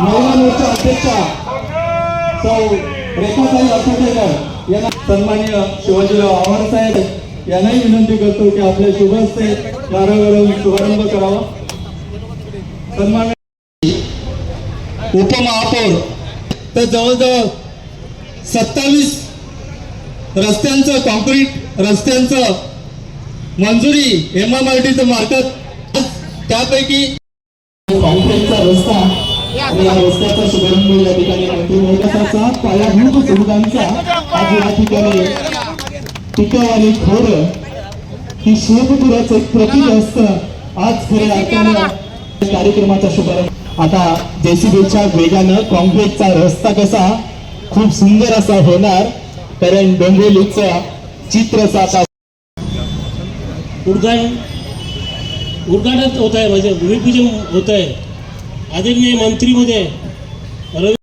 महिला मोर्चा अध्यक्षा सौ रेखाताई अर्थाटेकर यांना सन्मान्य शिवाजीराव आव्हाड साहेब यांनाही विनंती करतो की आपल्या शुभ हस्ते कार्यावरून शुभारंभ करावा. सन्मान्य उपमहापौर तर जवळजवळ सत्तावीस रस्त्यांचं कॉन्क्रीट रस्त्यांचं मंजुरी एम एम आर टीचं मार्फत त्यापैकी कॉन्क्रीटचा रस्ता आणि या रस्त्याचा शुभारंभ या ठिकाणी पायाभूत सुविधांचा आज या ठिकाणी टिकाव आणि खोर ही शिवपुराचं प्रतीक असतं. आज खऱ्या अर्थानं कार्यक्रमाचा शुभारंभ आता जेसीबीच्या वेगानं कॉन्क्रीटचा रस्ता कसा खूप सुंदर असा होणार कारण डोंबिवलीचा चित्र आता उद्घाटन उद्घाटन होत आहे म्हणजे भूमिपूजन होत आहे. आदरणीय मंत्री महोदय